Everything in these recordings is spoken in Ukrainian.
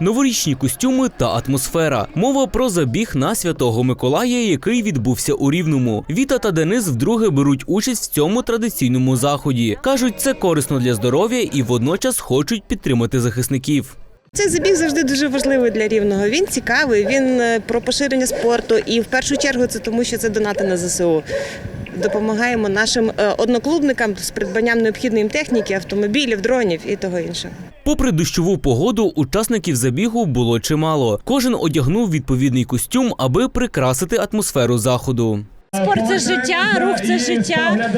Новорічні костюми та атмосфера. Мова про забіг на святого Миколая, який відбувся у Рівному. Віта та Денис вдруге беруть участь в цьому традиційному заході. кажуть, це корисно для здоров'я і водночас хочуть підтримати захисників. Цей забіг завжди дуже важливий для рівного. Він цікавий, він е, про поширення спорту, і в першу чергу це тому, що це донати на ЗСУ. Допомагаємо нашим е, одноклубникам з придбанням необхідної їм техніки, автомобілів, дронів і того іншого. Попри дощову погоду, учасників забігу було чимало. Кожен одягнув відповідний костюм, аби прикрасити атмосферу заходу. Спорт це життя, рух це життя,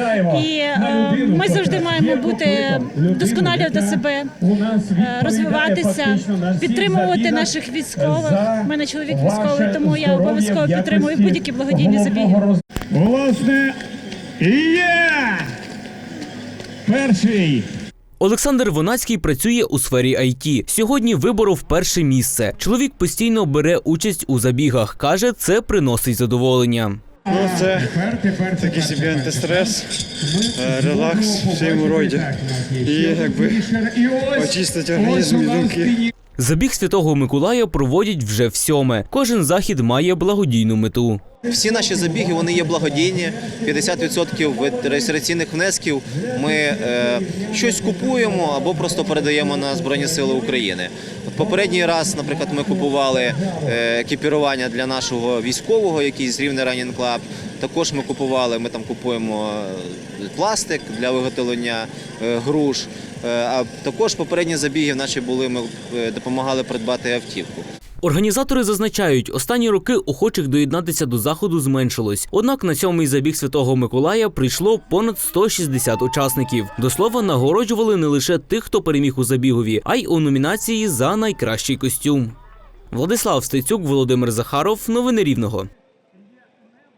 і е, ми завжди маємо бути вдосконалювати себе, е, розвиватися, підтримувати наших військових. У мене чоловік військовий, тому я обов'язково підтримую будь-які благодійні забіги. Власне, і є перший. Олександр Вонацький працює у сфері IT. Сьогодні виборов перше місце. Чоловік постійно бере участь у забігах. каже, це приносить задоволення. Ну, це такий собі антистрес, е, релакс в своєму роді. І якби очистить організм і думки. Забіг Святого Миколая проводять вже всьоме. Кожен захід має благодійну мету. Всі наші забіги вони є благодійні. 50% від реєстраційних внесків ми е, щось купуємо або просто передаємо на Збройні Сили України. От попередній раз, наприклад, ми купували е, екіпірування для нашого військового, який з Рівне Ранін Клаб. Також ми купували, ми там купуємо пластик для виготовлення е, груш. Е, А також попередні забіги наші були. Ми е, допомагали придбати автівку. Організатори зазначають, останні роки охочих доєднатися до заходу зменшилось. Однак на сьомий забіг Святого Миколая прийшло понад 160 учасників. До слова, нагороджували не лише тих, хто переміг у забігові, а й у номінації за найкращий костюм. Владислав Стецюк, Володимир Захаров. Новини Рівного.